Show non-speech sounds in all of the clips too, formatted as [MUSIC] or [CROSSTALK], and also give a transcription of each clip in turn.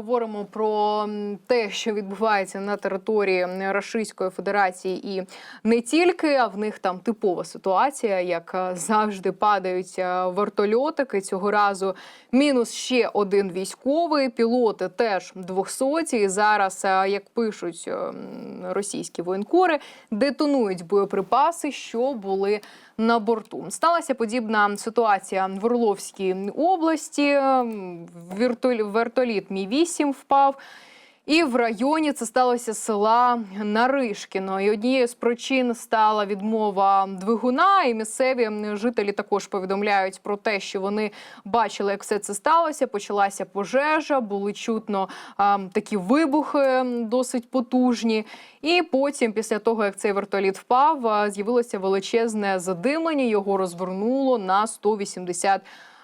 Говоримо про те, що відбувається на території Російської Федерації, і не тільки, а в них там типова ситуація, як е, завжди падають е, вертольотики. Цього разу мінус ще один військовий. Пілоти теж 200. І зараз, е, як пишуть російські воєнкори, детонують боєприпаси, що були на борту. Сталася подібна ситуація в Орловській області. Віртоль- Вертоліт Мі 8 впав. І в районі це сталося села Наришкіно. І однією з причин стала відмова двигуна. І місцеві жителі також повідомляють про те, що вони бачили, як все це сталося. Почалася пожежа, були чутно а, такі вибухи досить потужні. І потім, після того як цей вертоліт впав, з'явилося величезне задимлення. Його розвернуло на 180 градусів.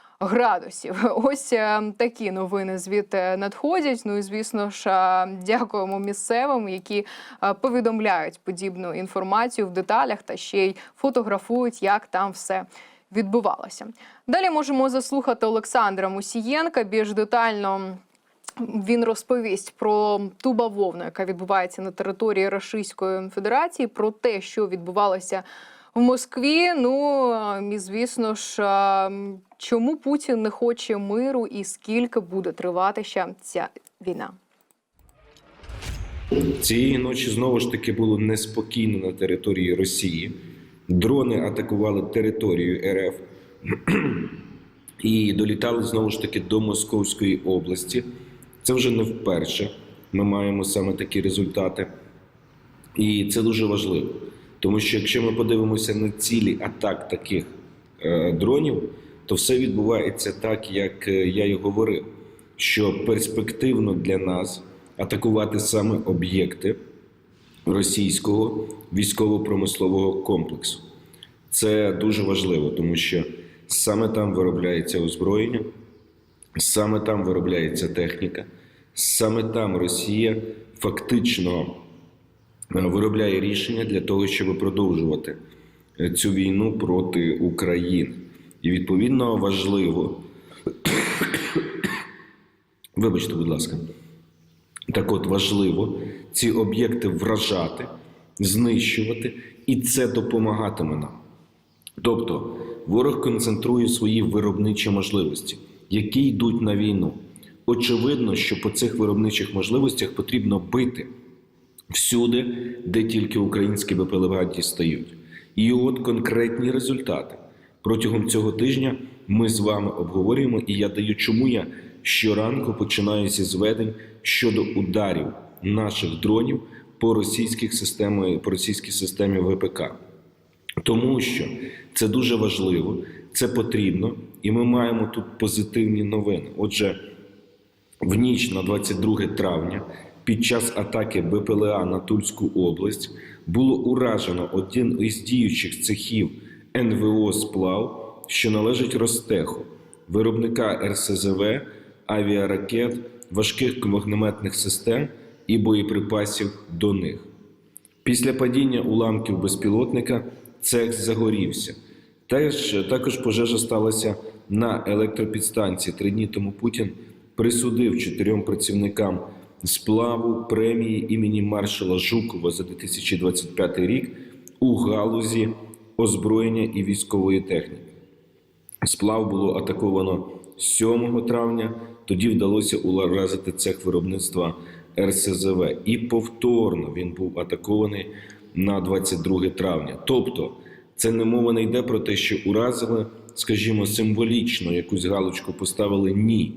[LAUGHS] Ось е, такі новини звідти надходять. Ну і звісно ж, е, дякуємо місцевим, які е, повідомляють подібну інформацію в деталях та ще й фотографують, як там все. Відбувалося далі. Можемо заслухати Олександра Мусієнка більш детально. Він розповість про ту бавовну, яка відбувається на території Російської Федерації, про те, що відбувалося в Москві. Ну і звісно ж, чому Путін не хоче миру і скільки буде тривати ще ця війна? Цієї ночі знову ж таки було неспокійно на території Росії. Дрони атакували територію РФ [CLEARS THROAT] і долітали знову ж таки до Московської області. Це вже не вперше. Ми маємо саме такі результати. І це дуже важливо. Тому що якщо ми подивимося на цілі атак таких е, дронів, то все відбувається так, як е, я і говорив, що перспективно для нас атакувати саме об'єкти російського військово-промислового комплексу. Це дуже важливо, тому що саме там виробляється озброєння, саме там виробляється техніка, саме там Росія фактично виробляє рішення для того, щоб продовжувати е, цю війну проти України. І відповідно важливо, [COUGHS] вибачте, будь ласка, так от важливо ці об'єкти вражати, знищувати, і це допомагатиме нам. Тобто ворог концентрує свої виробничі можливості, які йдуть на війну. Очевидно, що по цих виробничих можливостях потрібно бити всюди, де тільки українські БПЛА дістають. І от конкретні результати. Протягом цього тижня ми з вами обговорюємо, і я даю, чому я щоранку починаю зі зведень щодо ударів наших дронів по російських системі, по російській системі ВПК. Тому що це дуже важливо, це потрібно, і ми маємо тут позитивні новини. Отже, в ніч на 22 травня під час атаки БПЛА на Тульську область було уражено один із діючих цехів НВО Сплав, що належить Ростеху, виробника РСЗВ, авіаракет, важких вогнеметних систем і боєприпасів до них. Після падіння уламків безпілотника цех загорівся. Теж, також пожежа сталася на електропідстанції. Три дні тому Путін присудив чотирьом працівникам сплаву премії імені маршала Жукова за 2025 рік у галузі озброєння і військової техніки. Сплав було атаковано 7 травня. Тоді вдалося уразити цех виробництва РСЗВ. І повторно він був атакований на 22 травня. Тобто, це не мова не йде про те, що уразили, скажімо, символічно якусь галочку поставили. Ні.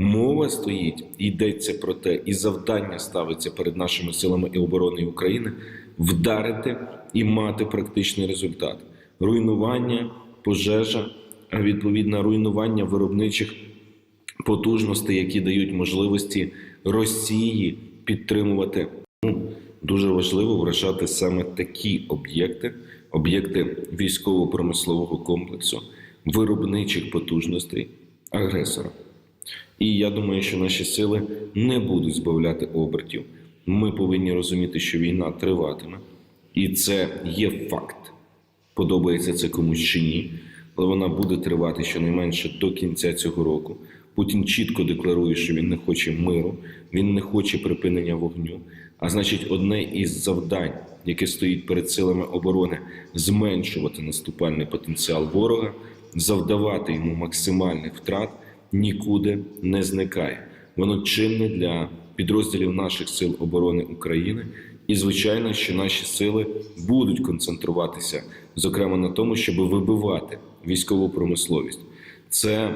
Мова стоїть, йдеться про те, і завдання ставиться перед нашими силами і оборони України вдарити і мати практичний результат: руйнування, пожежа, а відповідно руйнування виробничих потужностей, які дають можливості Росії підтримувати. Ну, дуже важливо вражати саме такі об'єкти, об'єкти військово-промислового комплексу, виробничих потужностей агресора. І я думаю, що наші сили не будуть збавляти обертів. Ми повинні розуміти, що війна триватиме, і це є факт. Подобається це комусь чи ні, але вона буде тривати щонайменше до кінця цього року. Путін чітко декларує, що він не хоче миру, він не хоче припинення вогню. А значить, одне із завдань, яке стоїть перед силами оборони, зменшувати наступальний потенціал ворога, завдавати йому максимальних втрат, нікуди не зникає. Воно чинне для підрозділів наших сил оборони України. І звичайно, що наші сили будуть концентруватися, зокрема на тому, щоб вибивати військову промисловість. Це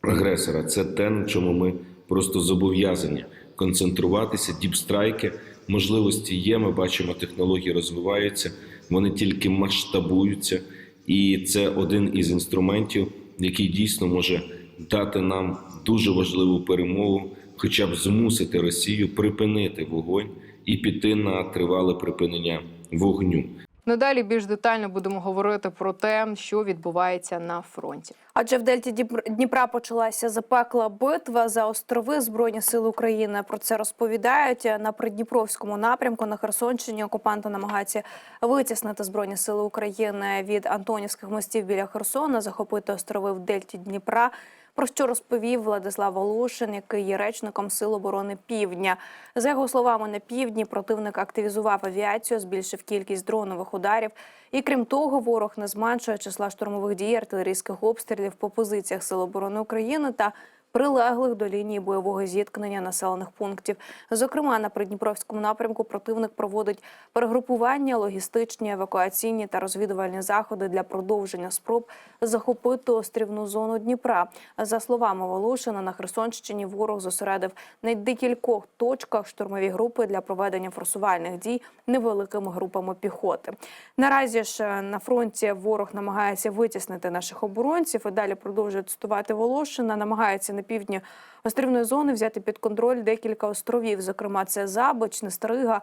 агресора, це те, на чому ми просто зобов'язані концентруватися. Діпстрайки, можливості є. Ми бачимо, технології розвиваються, вони тільки масштабуються, і це один із інструментів, який дійсно може дати нам дуже важливу перемогу, хоча б змусити Росію припинити вогонь і піти на тривале припинення вогню. Надалі більш детально будемо говорити про те, що відбувається на фронті. Адже в Дельті Дніпр- Дніпра почалася запекла битва за острови Збройні Сили України. Про це розповідають на придніпровському напрямку на Херсонщині. Окупанти намагаються витіснити Збройні Сили України від Антонівських мостів біля Херсона, захопити острови в Дельті Дніпра. Про що розповів Владислав Волошин, який є речником Сил оборони Півдня. За його словами, на півдні противник активізував авіацію, збільшив кількість дронових ударів. І крім того, ворог не зменшує числа штурмових дій, артилерійських обстрілів по позиціях Сил оборони України та прилеглих до лінії бойового зіткнення населених пунктів. Зокрема, на придніпровському напрямку противник проводить перегрупування, логістичні, евакуаційні та розвідувальні заходи для продовження спроб захопити острівну зону Дніпра. За словами Волошина, на Херсонщині ворог зосередив на декількох точках штурмові групи для проведення форсувальних дій невеликими групами піхоти. Наразі ж на фронті ворог намагається витіснити наших оборонців і далі продовжує цитувати Волошина. Намагається на півдні острівної зони взяти під контроль декілька островів. Зокрема, це Забоч, Нестрига.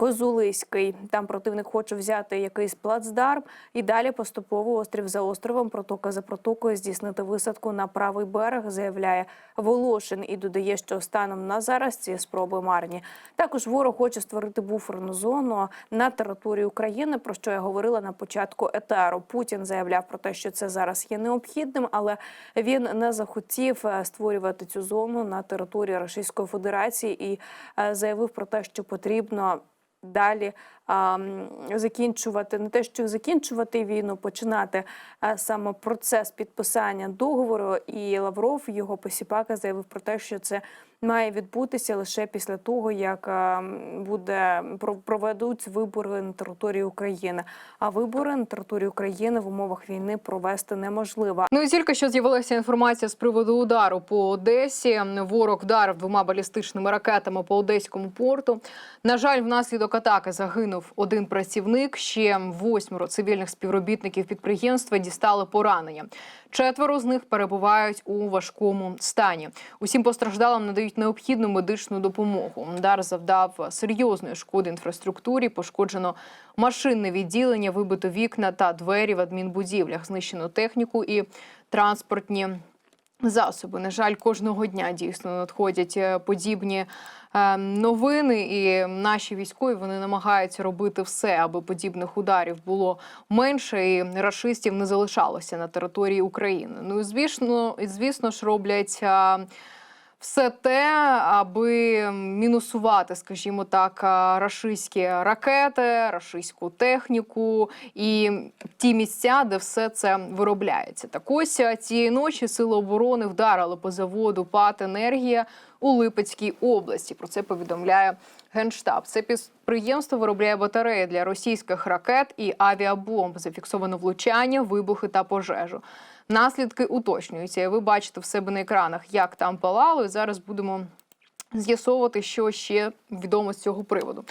Козулиський там противник хоче взяти якийсь плацдарм і далі поступово острів за островом, протока за протокою здійснити висадку на правий берег, заявляє Волошин і додає, що станом на зараз ці спроби марні. Також ворог хоче створити буферну зону на території України, про що я говорила на початку етеру. Путін заявляв про те, що це зараз є необхідним, але він не захотів е, створювати цю зону на території Російської Федерації і е, заявив про те, що потрібно далі закінчувати не те, що закінчувати війну, починати саме процес підписання договору. І Лавров, його посіпака, заявив про те, що це має відбутися лише після того, як буде про- проведуть вибори на території України. А вибори на території України в умовах війни провести неможливо. Ну і тільки що з'явилася інформація з приводу удару по Одесі. Ворог вдарив двома балістичними ракетами по одеському порту. На жаль, внаслідок атаки загинув один працівник. Ще восьмеро цивільних співробітників підприємства дістали поранення. Четверо з них перебувають у важкому стані. Усім постраждалим надають необхідну медичну допомогу. Удар завдав серйозної шкоди інфраструктурі. Пошкоджено машинне відділення, вибито вікна та двері в адмінбудівлях, знищено техніку і транспортні засоби. На жаль, кожного дня дійсно надходять е, подібні е, новини, і наші військові вони намагаються робити все, аби подібних ударів було менше, і рашистів не залишалося на території України. Ну і звісно, звісно ж роблять. Все те, аби мінусувати, скажімо так, рашистські ракети, рашистську техніку і ті місця, де все це виробляється. Так ось цієї ночі сили оборони вдарили по заводу ПАТ «Енергія» у Липецькій області. Про це повідомляє Генштаб. Це підприємство виробляє батареї для російських ракет і авіабомб. Зафіксовано влучання, вибухи та пожежу. Наслідки уточнюються. І ви бачите в себе на екранах, як там палало. І зараз будемо з'ясовувати, що ще відомо з цього приводу.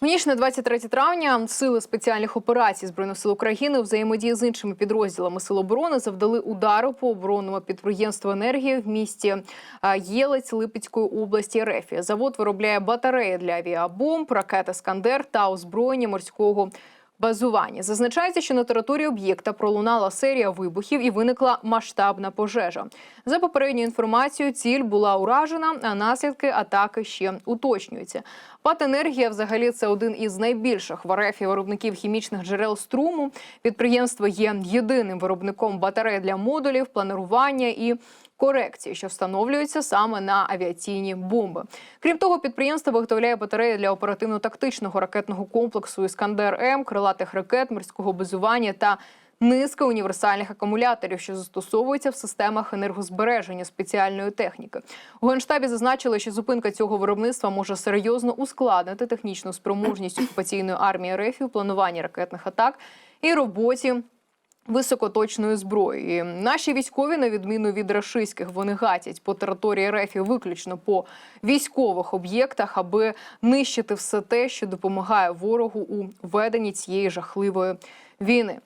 В ніч на 23 травня сили спеціальних операцій збройних сил України у взаємодії з іншими підрозділами сил оборони завдали удару по оборонному підприємству енергії в місті а, Єлець Липецької області РФ. Завод виробляє батареї для авіабомб, ракети Скандер та озброєння морського. Базування зазначається, що на території об'єкта пролунала серія вибухів і виникла масштабна пожежа. За попередньою інформацією, ціль була уражена, а наслідки атаки ще уточнюються. Патенергія, взагалі, це один із найбільших в РФ виробників хімічних джерел струму. Підприємство є єдиним виробником батарей для модулів, планування і корекції, що встановлюються саме на авіаційні бомби. Крім того, підприємство виготовляє батареї для оперативно-тактичного ракетного комплексу Іскандер М, крилатих ракет, морського базування та низка універсальних акумуляторів, що застосовуються в системах енергозбереження спеціальної техніки. У генштабі зазначили, що зупинка цього виробництва може серйозно ускладнити технічну спроможність окупаційної армії РФ у плануванні ракетних атак і роботі. Високоточною зброї наші військові, на відміну від рашистських, вони гатять по території РФ виключно по військових об'єктах, аби нищити все те, що допомагає ворогу у веденні цієї жахливої війни.